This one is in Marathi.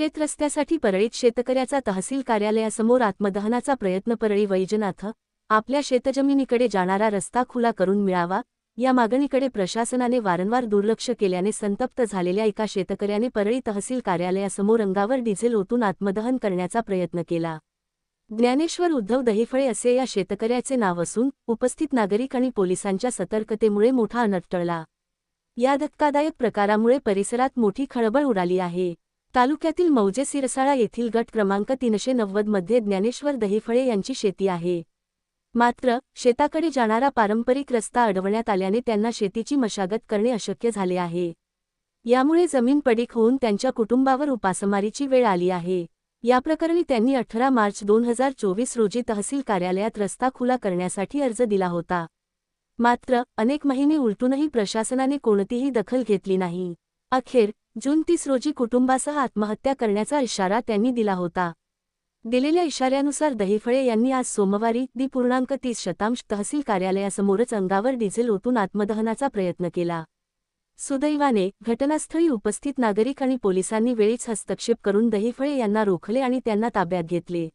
शेतरस्त्यासाठी परळीत शेतकऱ्याचा तहसील कार्यालयासमोर आत्मदहनाचा प्रयत्न परळी वैजनाथ आपल्या शेतजमिनीकडे जाणारा रस्ता खुला करून मिळावा या मागणीकडे प्रशासनाने वारंवार दुर्लक्ष केल्याने संतप्त झालेल्या एका शेतकऱ्याने परळी तहसील कार्यालयासमोर अंगावर डिझेल ओतून आत्मदहन करण्याचा प्रयत्न केला. ज्ञानेश्वर उद्धव दहिफळे असे या शेतकऱ्याचे नाव असून उपस्थित नागरिक आणि पोलिसांच्या सतर्कतेमुळे मोठा अनटळला या धक्कादायक प्रकारामुळे परिसरात मोठी खळबळ उडाली आहे. तालुक्यातील मौजे सिरसाळा येथील गट क्रमांक तीनशे नव्वदमध्ये ज्ञानेश्वर दहिफळे यांची शेती आहे. मात्र शेताकडे जाणारा पारंपरिक रस्ता अडवण्यात आल्याने त्यांना शेतीची मशागत करणे अशक्य झाले आहे. यामुळे जमीन पडीक होऊन त्यांच्या कुटुंबावर उपासमारीची वेळ आली आहे. याप्रकरणी त्यांनी अठरा मार्च दोन हजार चोवीस रोजी तहसील कार्यालयात रस्ता खुला करण्यासाठी अर्ज दिला होता. मात्र अनेक महिने उलटूनही प्रशासनाने कोणतीही दखल घेतली नाही. अखेर जून तीस रोजी कुटुंबासह आत्महत्या करण्याचा इशारा त्यांनी दिला होता. दिलेल्या इशाऱ्यानुसार दहिफळे यांनी आज सोमवारी दि पूर्णांक तीस शतांश तहसील कार्यालयासमोरच अंगावर डिझेल ओतून आत्मदहनाचा प्रयत्न केला. सुदैवाने घटनास्थळी उपस्थित नागरिक आणि पोलिसांनी वेळीच हस्तक्षेप करून दहिफळे यांना रोखले आणि त्यांना ताब्यात घेतले.